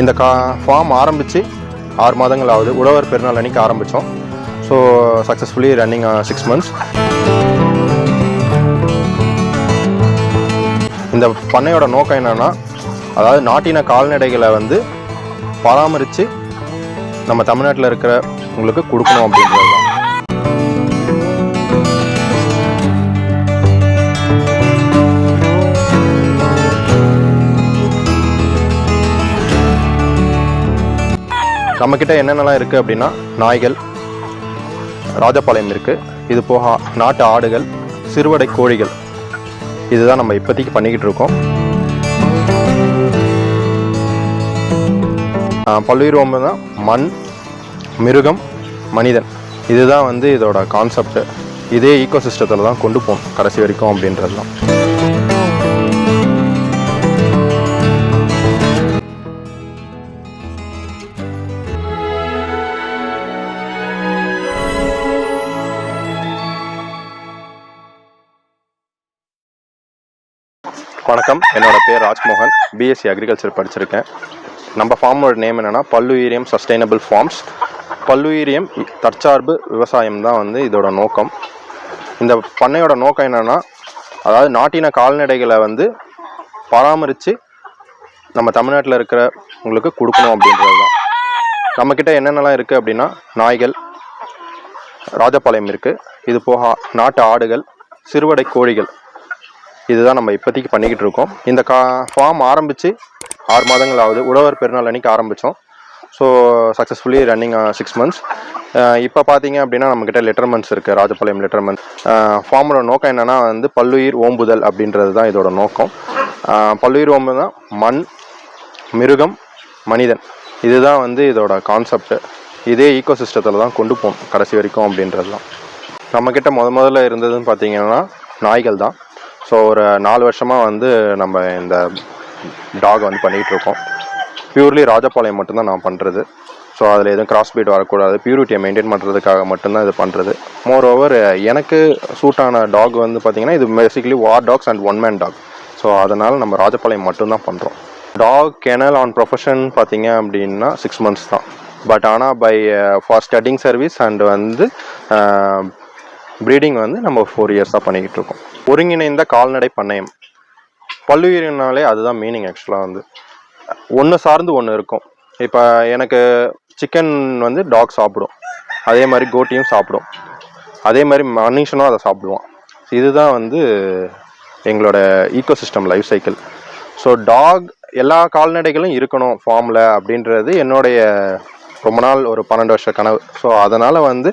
இந்த கா ஃபார்ம் ஆரம்பித்து ஆறு மாதங்கள் ஆகுது உழவர் பெருநாள் அன்றைக்கி ஆரம்பித்தோம் so successfully running six months இந்த பண்ணையோட நோக்கம் என்னென்னா அதாவது நாட்டின கால்நடைகளை வந்து பராமரித்து நம்ம தமிழ்நாட்டில் இருக்கிற உங்களுக்கு கொடுக்கணும் அப்படின்றது நம்மக்கிட்ட என்னென்னலாம் இருக்குது அப்படின்னா நாய்கள் ராஜபாளையம் இருக்குது இது போக நாட்டு ஆடுகள் சிறுவடை கோழிகள். இதுதான் நம்ம இப்போதைக்கு பண்ணிக்கிட்டு இருக்கோம். பல்லுயிர் ஓம்பு தான். மண் மிருகம் மனிதன். இதுதான் வந்து இதோட கான்செப்ட் இதே ஈகோ சிஸ்டத்தில் தான் கொண்டு போகணும் கடைசி வரைக்கும் அப்படின்றது தான் வணக்கம். என்னோட பேர் ராஜ்மோகன். பிஎஸ்சி அக்ரிகல்ச்சர் படிச்சிருக்கேன். நம்ம ஃபார்மோட நேம் என்னென்னா பல்லுயிரியம் சஸ்டைனபிள் ஃபார்ம்ஸ் பல்லுயிரியம் தற்சார்பு விவசாயம் தான் வந்து இதோட நோக்கம். இந்த பண்ணையோட நோக்கம் என்னென்னா அதாவது நாட்டின கால்நடைகளை வந்து பராமரித்து நம்ம தமிழ்நாட்டில் இருக்கிற உங்களுக்கு கொடுக்கணும் அப்படின்றது தான். நம்மக்கிட்ட என்னென்னலாம் இருக்குது அப்படின்னா நாய்கள் ராஜபாளையம் இருக்குது இது போக நாட்டு ஆடுகள் சிறுவடை கோழிகள் இதுதான் நம்ம இப்போதைக்கு பண்ணிக்கிட்டு இருக்கோம். இந்த கா ஃபார்ம் ஆரம்பித்து ஆறு மாதங்கள் ஆகுது உழவர் பெருநாள் அன்றைக்கி ஆரம்பித்தோம் so successfully running six uh, months uh, இப்போ பார்த்தீங்க அப்படின்னா நம்மக்கிட்ட லெட்டர்மெண்ட்ஸ் இருக்குது ராஜபாளையம் uh, லெட்டர்மெண்ட் ஃபார்மோட நோக்கம் என்னென்னா வந்து பல்லுயிர் ஓம்புதல் அப்படின்றது தான் இதோட நோக்கம். பல்லுயிர் ஓம்பு மண் மிருகம் மனிதன். இதுதான் வந்து இதோட கான்செப்ட் இதே ஈகோ சிஸ்டத்தில் தான் கொண்டு போகும் கடைசி வரைக்கும் அப்படின்றது தான் நம்மக்கிட்ட முத முதல்ல இருந்ததுன்னு பார்த்தீங்கன்னா நாய்கள் தான் ஸோ ஒரு நாலு வருஷமாக வந்து நம்ம இந்த டாக் வந்து பண்ணிகிட்டு இருக்கோம். பியூர்லி ராஜபாளையம் மட்டும்தான் நான் பண்ணுறது ஸோ அதில் எதுவும் கிராஸ் பீட் வரக்கூடாது பியூரிட்டியை மெயின்டைன் பண்ணுறதுக்காக மட்டும்தான் இது பண்ணுறது மோர் ஓவர் எனக்கு சூட்டான டாக் வந்து பார்த்திங்கன்னா இது basically war dogs and one man dog so அதனால் நம்ம ராஜபாளையம் மட்டும்தான் பண்ணுறோம் டாக் கெனல் ஆன் ப்ரொஃபஷன் பார்த்தீங்க அப்படின்னா சிக்ஸ் மந்த்ஸ் தான். பட் ஆனால் by far studying service and வந்து uh, ப்ரீடிங் வந்து நம்ம ஃபோர் இயர்ஸாக பண்ணிக்கிட்டு இருக்கோம். ஒருங்கிணைந்த கால்நடை பண்ணையம். பல்லுயிரினாலே அதுதான் மீனிங் ஆக்சுவலாக வந்து. ஒன்று சார்ந்து ஒன்று இருக்கும். இப்போ எனக்கு சிக்கன் வந்து டாக் சாப்பிடும். அதே மாதிரி கோட்டியும் சாப்பிடும். அதே மாதிரி மனுஷனும் அதை சாப்பிடுவான். இதுதான் வந்து எங்களோட ecosystem life cycle so dog எல்லா கால்நடைகளும் இருக்கணும் ஃபார்மில் அப்படின்றது என்னுடைய ரொம்ப நாள் ஒரு பன்னெண்டு வருஷ கனவு. ஸோ அதனால் வந்து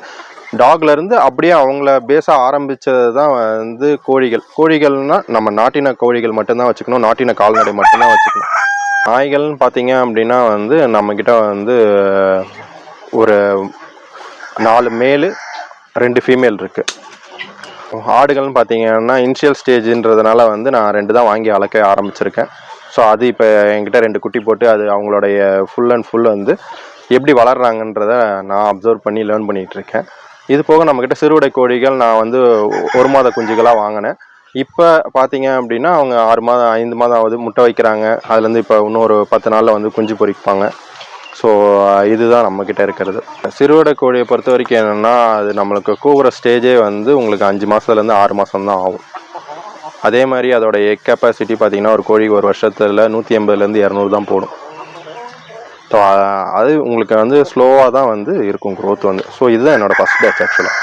டாக்ல இருந்து அப்படியே அவங்கள பேச ஆரம்பிச்சது தான் வந்து கோழிகள். கோழிகள்னா நம்ம நாட்டின கோழிகள் மட்டும்தான் வச்சுக்கணும். நாட்டின கால்நடை மட்டும்தான் வச்சுக்கணும். நாய்கள்னு பார்த்தீங்க அப்படின்னா வந்து நம்மக்கிட்ட வந்து ஒரு நாலு மேலு ரெண்டு ஃபீமேல் இருக்குது ஆடுகள்னு பார்த்தீங்கன்னா இனிஷியல் ஸ்டேஜ்ன்றதுனால வந்து நான் ரெண்டு தான் வாங்கி அளக்க ஆரம்பிச்சிருக்கேன். ஸோ அது இப்போ என்கிட்ட ரெண்டு குட்டி போட்டு அது அவங்களுடைய ஃபுல் அண்ட் ஃபுல் வந்து எப்படி வளர்கிறாங்கன்றத நான் அப்சர்வ் பண்ணி லேர்ன் பண்ணிகிட்டு இருக்கேன். இது போக நம்மக்கிட்ட சிறுவிடை கோழிகள் நான் வந்து ஒரு மாத குஞ்சுகளாக வாங்கினேன். இப்போ பார்த்தீங்க அப்படின்னா அவங்க ஆறு மாதம் ஐந்து மாதம் ஆகுது முட்டை வைக்கிறாங்க. அதுலேருந்து இப்போ இன்னொரு பத்து நாளில் வந்து குஞ்சு பொறிப்பாங்க. ஸோ இதுதான் நம்மக்கிட்ட இருக்கிறது. சிறுவிடை கோழியை பொறுத்த வரைக்கும் என்னென்னா அது நம்மளுக்கு கூவுற ஸ்டேஜே வந்து உங்களுக்கு அஞ்சு மாதத்துலேருந்து ஆறு மாதம் தான் ஆகும். அதே மாதிரி அதோடய எக் கெப்பாசிட்டி பார்த்தீங்கன்னா ஒரு கோழி ஒரு வருஷத்தில் நூற்றி எண்பதுலேருந்து இரநூறு தான் போடும். ஸோ அது உங்களுக்கு வந்து ஸ்லோவாக தான் வந்து இருக்கும் growth வந்து. ஸோ இதுதான் என்னோட ஃபஸ்ட் பேட்ச் ஆக்சுவலாக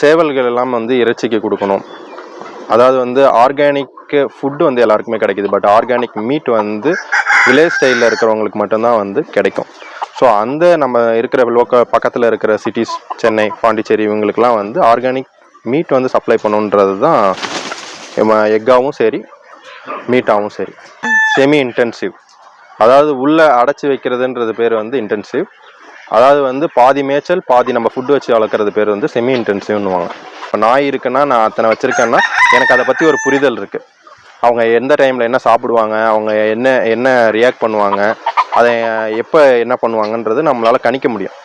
சேவல்கள் எல்லாம் வந்து இறைச்சிக்கு கொடுக்கணும். அதாவது வந்து ஆர்கானிக் ஃபுட்டு வந்து எல்லாருக்குமே கிடைக்குது. பட் ஆர்கானிக் மீட் வந்து வில்லேஜ் ஸ்டைலில் இருக்கிறவங்களுக்கு மட்டும்தான் வந்து கிடைக்கும். ஸோ அந்த நம்ம இருக்கிற லோக்க பக்கத்தில் இருக்கிற சிட்டிஸ் சென்னை பாண்டிச்சேரி இவங்களுக்குலாம் வந்து ஆர்கானிக் மீட் வந்து சப்ளை பண்ணணுன்றது தான் எக்காவும் சரி மீட்டாகவும் சரி. செமி இன்டென்சிவ் அதாவது உள்ளே அடைச்சி வைக்கிறதுன்றது பேர் வந்து இன்டென்சிவ் அதாவது வந்து பாதி மேய்ச்சல் பாதி நம்ம ஃபுட்டு வச்சு வளர்க்குறது பேர் வந்து செமி இன்டென்சிவ்னுவாங்க இப்போ நாய் இருக்குன்னா நான் அத்தனை வச்சுருக்கேன்னா எனக்கு அதை பற்றி ஒரு புரிதல் இருக்குது அவங்க எந்த டைமில் என்ன சாப்பிடுவாங்க அவங்க என்ன என்ன ரியாக்ட் பண்ணுவாங்க அதை எப்போ என்ன பண்ணுவாங்கன்றது நம்மளால் கணிக்க முடியும்.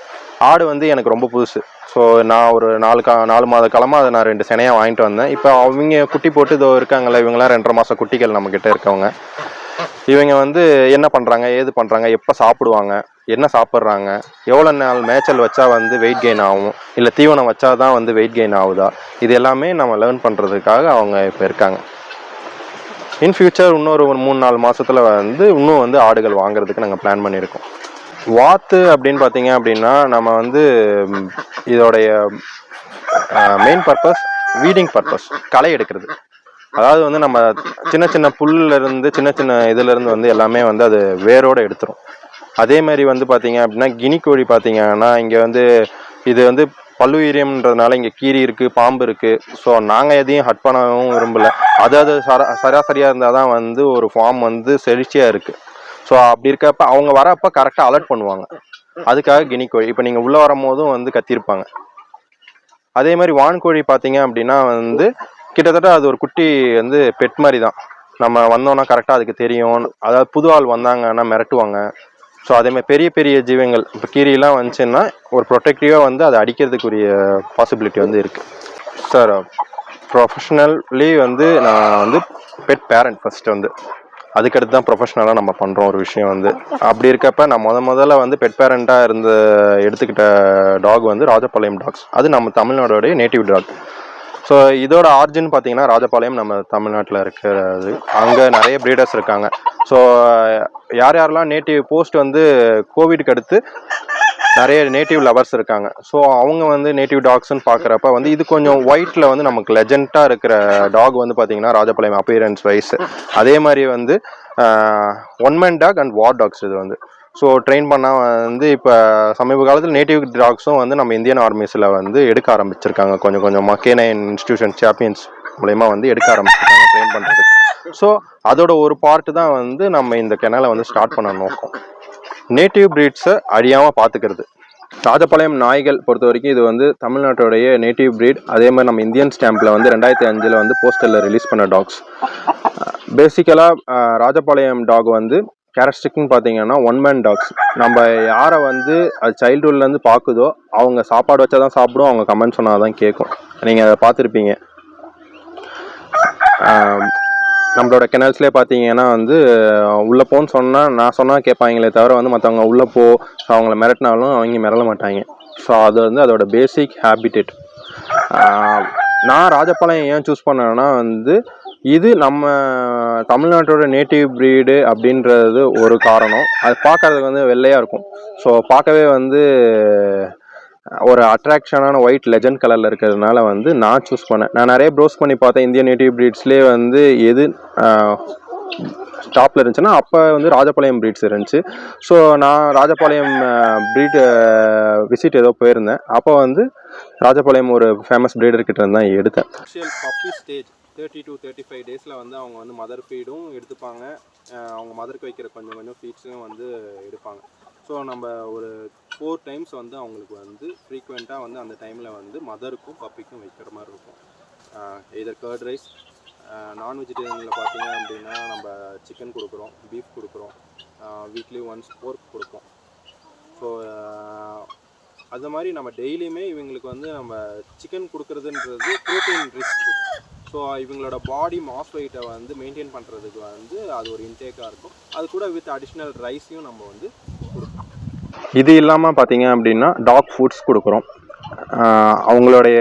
ஆடு வந்து எனக்கு ரொம்ப புதுசு. ஸோ நான் ஒரு நாலு கா நாலு மாத காலமாக அதை நான் ரெண்டு சினையாக வாங்கிட்டு வந்தேன். இப்போ அவங்க குட்டி போட்டு இதோ இருக்காங்கல்ல இவங்களாம் ரெண்டரை மாதம் குட்டிகள் நம்மக்கிட்ட இருக்கவங்க. இவங்க வந்து என்ன பண்ணுறாங்க ஏது பண்ணுறாங்க எப்போ சாப்பிடுவாங்க என்ன சாப்பிட்றாங்க எவ்வளோ நாள் மேய்ச்சல் வச்சா வந்து வெயிட் கெயின் ஆகும் இல்லை தீவனம் வச்சா தான் வந்து வெயிட் கெயின் ஆகுதா இது எல்லாமே நம்ம லேர்ன் பண்ணுறதுக்காக அவங்க இப்போ இருக்காங்க. இன் ஃபியூச்சர் இன்னொரு ஒரு மூணு நாலு மாதத்தில் வந்து இன்னும் வந்து ஆடுகள் வாங்குறதுக்கு நாங்கள் பிளான் பண்ணியிருக்கோம். வாத்து அப்படின்னு பார்த்தீங்க அப்படின்னா நம்ம வந்து இதோடைய மெயின் பர்பஸ் வீடிங் பர்பஸ் களை எடுக்கிறது. அதாவது வந்து நம்ம சின்ன சின்ன புல்லுல இருந்து சின்ன சின்ன இதுலேருந்து வந்து எல்லாமே வந்து அது வேரோடு எடுத்துரும். அதே மாதிரி வந்து பார்த்தீங்க அப்படின்னா கினி கோழி பார்த்தீங்கன்னா இங்கே வந்து இது வந்து பல்லுயிரியம்ன்றதுனால இங்கே கீரி இருக்குது பாம்பு இருக்குது ஸோ நாங்கள் எதையும் ஹட் பண்ணவும் விரும்பல. அது அது சரா சராசரியாக இருந்தால் தான் வந்து ஒரு ஃபார்ம் வந்து செழிச்சியாக இருக்குது ஸோ அப்படி இருக்கப்ப அவங்க வரப்ப கரெக்டாக அலர்ட் பண்ணுவாங்க. அதுக்காக கினிக்கோழி இப்போ நீங்கள் உள்ளே வரும்போதும் வந்து கத்திருப்பாங்க. அதே மாதிரி வான்கோழி பார்த்தீங்க அப்படின்னா வந்து கிட்டத்தட்ட அது ஒரு குட்டி வந்து பெட் மாதிரி தான். நம்ம வந்தோன்னா கரெக்டாக அதுக்கு தெரியும். அதாவது புது ஆள் வந்தாங்கன்னா மிரட்டுவாங்க. ஸோ அதே மாதிரி பெரிய பெரிய ஜீவங்கள் இப்போ கீரியெலாம் வந்துச்சுன்னா ஒரு ப்ரொடெக்டிவாக வந்து அதை அடிக்கிறதுக்குரிய பாசிபிலிட்டி வந்து இருக்குது சார் ப்ரொஃபஷ்னல்லி வந்து நான் வந்து பெட் பேரண்ட் ஃபஸ்ட்டு வந்து. அதுக்கடுத்து தான் ப்ரொஃபஷ்னலாக நம்ம பண்ணுறோம் ஒரு விஷயம் வந்து. அப்படி இருக்கப்ப நான் முத முதல்ல வந்து பெட் பேரண்ட்டாக இருந்த எடுத்துக்கிட்ட டாக் வந்து ராஜபாளையம் டாக்ஸ் அது நம்ம தமிழ்நாடோடைய நேட்டிவ் டாக் ஸோ இதோட ஆர்ஜின் பார்த்தீங்கன்னா ராஜபாளையம் நம்ம தமிழ்நாட்டில் இருக்கிறது. அங்கே நிறைய ப்ரீடர்ஸ் இருக்காங்க. ஸோ யார் யாரெல்லாம் நேட்டிவ் போஸ்ட் வந்து கோவிட்க்கு அடுத்து நிறைய நேட்டிவ் லவர்ஸ் இருக்காங்க. ஸோ அவங்க வந்து நேட்டிவ் டாக்ஸ்னு பார்க்குறப்ப வந்து இது கொஞ்சம் ஒயிட்டில் வந்து நமக்கு லெஜெண்டாக இருக்கிற டாக் வந்து பார்த்தீங்கன்னா ராஜபாளையம் அப்பியரன்ஸ் வைஸ் அதே மாதிரி வந்து one man dog and war dogs இது வந்து. ஸோ ட்ரெயின் பண்ணால் வந்து இப்போ சமீப காலத்தில் நேட்டிவ் டாக்ஸும் வந்து நம்ம இந்தியன் ஆர்மிஸில் வந்து எடுக்க ஆரம்பிச்சிருக்காங்க. கொஞ்சம் கொஞ்சமாக கேனைன் இன்ஸ்டியூஷன் சாம்பியன்ஸ் மூலயமா வந்து எடுக்க ஆரம்பிச்சிருக்காங்க ட்ரெயின் பண்ணுறது ஸோ அதோட ஒரு பார்ட் தான் வந்து நம்ம இந்த கெனலை வந்து ஸ்டார்ட் பண்ண நோக்கம். நேட்டிவ் பிரீட்ஸை அழியாமல் பார்த்துக்கிறது ராஜபாளையம் நாய்கள் பொறுத்த வரைக்கும் இது வந்து தமிழ்நாட்டோடைய நேட்டிவ் பிரீட் அதே மாதிரி நம்ம இந்தியன் ஸ்டாம்பில் வந்து ரெண்டாயிரத்தி அஞ்சில் வந்து போஸ்டரில் ரிலீஸ் பண்ண டாக்ஸ் பேசிக்கலாக ராஜபாளையம் டாக் வந்து கேரக்டரிஸ்டிக்னு பார்த்தீங்கன்னா ஒன் மேன் டாக்ஸ் நம்ம யாரை வந்து அது சைல்டுஹுட்லேருந்து பார்க்குதோ அவங்க சாப்பாடு வச்சா தான் சாப்பிடும் அவங்க கமெண்ட் சொன்னால் தான் கேட்கும். நீங்கள் அதை பார்த்துருப்பீங்க. நம்மளோட கெனல்ஸ்லேயே பார்த்தீங்கன்னா வந்து உள்ளே போன்னு சொன்னால் நான் சொன்னால் கேட்பாங்களே தவிர வந்து மற்றவங்க உள்ளே போ அவங்கள மிரட்டினாலும் அவங்க மிரள மாட்டாங்க. ஸோ அது வந்து அதோட பேசிக் ஹேபிட்டட் நான் ராஜபாளையம் ஏன் சூஸ் பண்ணேன்னா வந்து இது நம்ம தமிழ்நாட்டோட நேட்டிவ் ப்ரீடு அப்படின்றது ஒரு காரணம். அது பார்க்கறதுக்கு வந்து வெள்ளையாக இருக்கும். ஸோ பார்க்கவே வந்து ஒரு அட்ராக்ஷனான ஒயிட் லெஜண்ட் கலரில் இருக்கிறதுனால வந்து நான் சூஸ் பண்ணேன். நான் நிறைய ப்ரோஸ் பண்ணி பார்த்தேன். இந்தியன் நேட்டிவ் ப்ரீட்ஸ்லேயே வந்து எது டாப்பில் இருந்துச்சுன்னா அப்போ வந்து ராஜபாளையம் ப்ரீட்ஸ் இருந்துச்சு. ஸோ நான் ராஜபாளையம் ப்ரீட் விசிட் ஏதோ போயிருந்தேன். அப்போ வந்து ராஜபாளையம் ஒரு ஃபேமஸ் ப்ரீடர் கிட்ட தான் எடுத்தேன். தேர்ட்டி டு தேர்ட்டி ஃபைவ் டேஸில் வந்து அவங்க வந்து மதர் ஃபீடும் எடுத்துப்பாங்க. அவங்க மதருக்கு வைக்கிற கொஞ்சம் கொஞ்சம் ஃபீட்ஸும் வந்து எடுப்பாங்க. ஸோ நம்ம ஒரு ஃபோர் டைம்ஸ் வந்து அவங்களுக்கு வந்து ஃப்ரீக்வெண்ட்டாக வந்து அந்த டைமில் வந்து மதருக்கும் பப்பிக்கும் வைக்கிற மாதிரி இருக்கும். இதர் கர்ட் ரைஸ் நான் வெஜிடேரியனில் பார்த்தீங்க அப்படின்னா நம்ம சிக்கன் கொடுக்குறோம் பீஃப் கொடுக்குறோம் வீக்லி ஒன்ஸ் போர்க் கொடுப்போம். ஸோ அது மாதிரி நம்ம டெய்லியுமே இவங்களுக்கு வந்து நம்ம சிக்கன் கொடுக்குறதுன்றது ப்ரோட்டீன் ரிச் ஸோ இவங்களோட பாடி மாஸ் வெயிட்டை வந்து மெயின்டைன் பண்ணுறதுக்கு வந்து அது ஒரு இன்டேக்காக இருக்கும். அது கூட வித் அடிஷ்னல் ரைஸையும் நம்ம வந்து கொடுப்போம் இது இல்லாமல் பார்த்தீங்க அப்படின்னா டாக் ஃபுட்ஸ் கொடுக்குறோம். அவங்களுடைய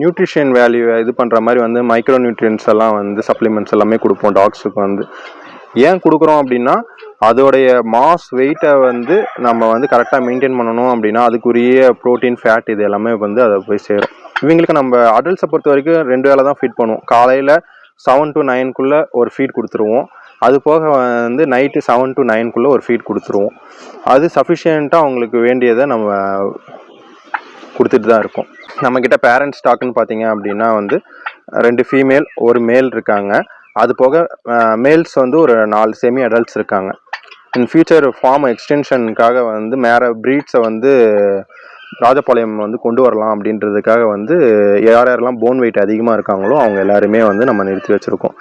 நியூட்ரிஷன் வேல்யூ இது பண்ணுற மாதிரி வந்து மைக்ரோ நியூட்ரியன்ஸ் எல்லாம் வந்து சப்ளிமெண்ட்ஸ் எல்லாமே கொடுப்போம் டாக்ஸுக்கு வந்து. ஏன் கொடுக்குறோம் அப்படின்னா அதோடைய மாஸ் வெயிட்டை வந்து நம்ம வந்து கரெக்டாக மெயின்டைன் பண்ணணும் அப்படின்னா அதுக்குரிய ப்ரோட்டீன் ஃபேட் இது எல்லாமே வந்து அதை போய் சேரும். இவங்களுக்கு நம்ம அடல்ட்ஸை பொறுத்த வரைக்கும் ரெண்டு வேளை தான் ஃபீட் பண்ணுவோம். காலையில் செவன் டு நைனுக்குள்ளே ஒரு ஃபீட் கொடுத்துருவோம். அது போக வந்து நைட்டு செவன் டு நைன்குள்ளே ஒரு ஃபீட் கொடுத்துருவோம். அது சஃபிஷியண்ட்டாக அவங்களுக்கு வேண்டியதை நம்ம கொடுத்துட்டு தான் இருக்கோம். நம்மக்கிட்ட பேரண்ட் ஸ்டாக்குன்னு பார்த்தீங்க அப்படின்னா வந்து ரெண்டு ஃபீமேல் ஒரு மேல் இருக்காங்க. அது போக மேல்ஸ் வந்து ஒரு நாலு செமி அடல்ட்ஸ் இருக்காங்க. இன் ஃபியூச்சர் ஃபார்ம் எக்ஸ்டென்ஷனுக்காக வந்து மேற ப்ரீட்ஸை வந்து ராஜபாளையம் வந்து கொண்டு வரலாம் அப்படின்றதுக்காக வந்து யார் யாரெல்லாம் போன் வெயிட் அதிகமாக இருக்காங்களோ அவங்க எல்லாருமே வந்து நம்ம நிறுத்தி வச்சுருக்கோம்.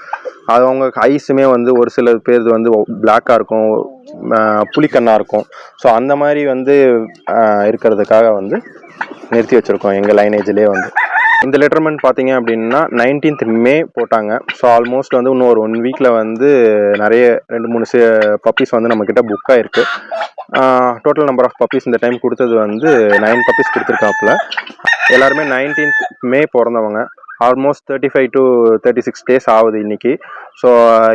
அது அவங்க ஐஸுமே வந்து ஒரு சில பேர் வந்து பிளாக்காக இருக்கும் புளிக்கண்ணாக இருக்கும். ஸோ அந்த மாதிரி வந்து இருக்கிறதுக்காக வந்து நிறுத்தி வச்சுருக்கோம் எங்கள் லைனேஜ்லேயே வந்து. இந்த லெட்டர்மெண்ட் பார்த்தீங்க அப்படின்னா நைன்டீன்த் மே போட்டாங்க. ஸோ ஆல்மோஸ்ட் வந்து இன்னும் ஒரு ஒன் வீக்கில் வந்து நிறைய ரெண்டு மூணு பப்பீஸ் வந்து நம்மக்கிட்ட புக் ஆகிருக்கு டோட்டல் நம்பர் ஆஃப் பப்பீஸ் இந்த டைம் கொடுத்தது வந்து நைன் பப்பீஸ் கொடுத்துருக்காப்புல. எல்லாருமே நைன்டீன்த் மே பிறந்தவங்க. Almost thirty five to thirty six days ஆகுது இன்றைக்கி ஸோ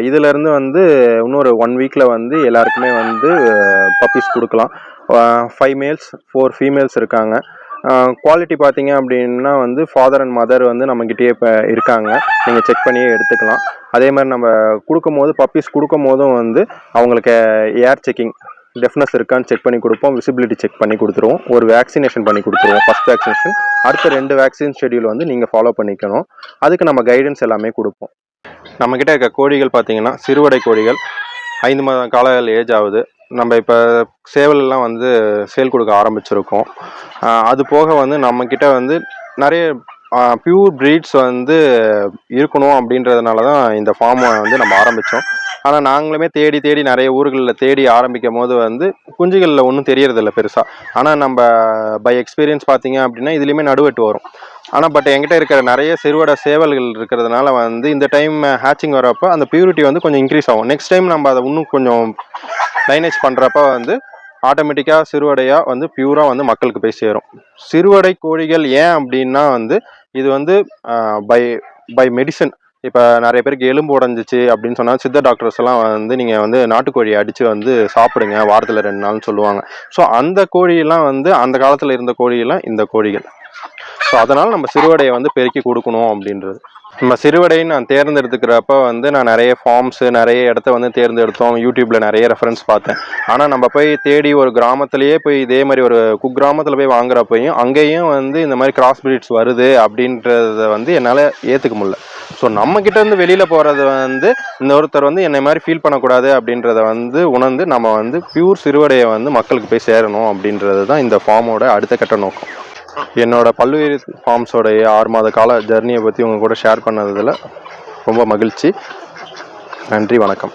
இதுலேருந்து வந்து இன்னொரு ஒன் வீக்கில் வந்து எல்லாருக்குமே வந்து பப்பீஸ் கொடுக்கலாம். ஃபைவ் மேல்ஸ் ஃபோர் ஃபீமேல்ஸ் இருக்காங்க. குவாலிட்டி பார்த்தீங்க அப்படின்னா வந்து ஃபாதர் அண்ட் மதர் வந்து நம்மக்கிட்டேயே இப்போ இருக்காங்க. நீங்கள் செக் பண்ணியே எடுத்துக்கலாம். அதே மாதிரி நம்ம கொடுக்கும் போது பப்பீஸ் கொடுக்கும் போதும் வந்து அவங்களுக்கு ஏர் செக்கிங் டெஃப்னஸ் இருக்கான்னு செக் பண்ணி கொடுப்போம். விசிபிலிட்டி செக் பண்ணி கொடுத்துருவோம். ஒரு வேக்சினேஷன் பண்ணி கொடுத்துருவோம். ஃபர்ஸ்ட் வேக்சினேஷன் அடுத்த ரெண்டு வேக்சின் ஷெடியூல் வந்து நீங்கள் ஃபாலோ பண்ணிக்கணும். அதுக்கு நம்ம கைடன்ஸ் எல்லாமே கொடுப்போம். நம்மக்கிட்ட இருக்க கோழிகள் பார்த்தீங்கன்னா சிறுவடை கோழிகள் ஐந்து மாதம் காலங்கள் ஏஜ் ஆகுது. நம்ம இப்போ சேவலெல்லாம் வந்து சேல் கொடுக்க ஆரம்பிச்சிருக்கோம். அது போக வந்து நம்மக்கிட்ட வந்து நிறைய பியூர் ப்ரீட்ஸ் வந்து இருக்கணும் அப்படின்றதுனால தான் இந்த ஃபார்மை வந்து நம்ம ஆரம்பித்தோம் ஆனால் நாங்களுமே தேடி தேடி நிறைய ஊர்களில் தேடி ஆரம்பிக்கும் போது வந்து குஞ்சுகளில் ஒன்றும் தெரியறதில்ல பெருசாக ஆனால் நம்ம பை எக்ஸ்பீரியன்ஸ் பார்த்தீங்க அப்படின்னா இதுலேயுமே நடுவெட்டு வரும். ஆனால் பட் என்கிட்ட இருக்கிற நிறைய சிறுவடை சேவல்கள் இருக்கிறதுனால வந்து இந்த டைம் ஹேச்சிங் வரப்போ அந்த பியூரிட்டி வந்து கொஞ்சம் இன்க்ரீஸ் ஆகும். நெக்ஸ்ட் டைம் நம்ம அதை இன்னும் கொஞ்சம் லைனேஜ் பண்ணுறப்ப வந்து ஆட்டோமேட்டிக்காக சிறுவடையாக வந்து பியூராக வந்து மக்களுக்கு போய் சேரும். சிறுவடை கோழிகள் ஏன் அப்படின்னா வந்து இது வந்து பை பை மெடிசன் இப்போ நிறைய பேருக்கு எலும்பு உடஞ்சிச்சு அப்படின்னு சொன்னால் சித்த டாக்டர்ஸ் எல்லாம் வந்து நீங்கள் வந்து நாட்டுக்கோழி அடித்து வந்து சாப்பிடுங்க வாரத்தில் ரெண்டு நாள்னு சொல்லுவாங்க. ஸோ அந்த கோழியெல்லாம் வந்து அந்த காலத்தில் இருந்த கோழியெல்லாம் இந்த கோழிகள். ஸோ அதனால் நம்ம சிறுவடையை வந்து பெருக்கி கொடுக்கணும் அப்படின்றது. நம்ம சிறுவடையை நான் தேர்ந்தெடுத்துக்கிறப்ப வந்து நான் நிறைய ஃபார்ம்ஸு நிறைய இடத்த வந்து தேர்ந்தெடுத்தோம். யூடியூப்பில் நிறைய ரெஃபரன்ஸ் பார்த்தேன். ஆனால் நம்ம போய் தேடி ஒரு கிராமத்துலேயே போய் இதே மாதிரி ஒரு குக்கிராமத்தில் போய் வாங்குறப்பையும் அங்கேயும் வந்து இந்த மாதிரி கிராஸ் பிரீட்ஸ் வருது அப்படின்றத வந்து என்னால் ஏற்றுக்க முடியல. ஸோ நம்மக்கிட்ட இருந்து வெளியில் போகிறது வந்து இந்த ஒருத்தர் வந்து என்னை மாதிரி ஃபீல் பண்ணக்கூடாது அப்படின்றத வந்து உணர்ந்து நம்ம வந்து பியூர் சிறுவடையை வந்து மக்களுக்கு போய் சேரணும் அப்படின்றது தான் இந்த ஃபார்மோட அடுத்த கட்ட நோக்கம். என்னோட பல்வேறு ஃபார்ம்ஸோடைய ஆறு மாத கால ஜர்னியை பற்றி உங்கள் கூட ஷேர் பண்ணதில் ரொம்ப மகிழ்ச்சி. நன்றி வணக்கம்.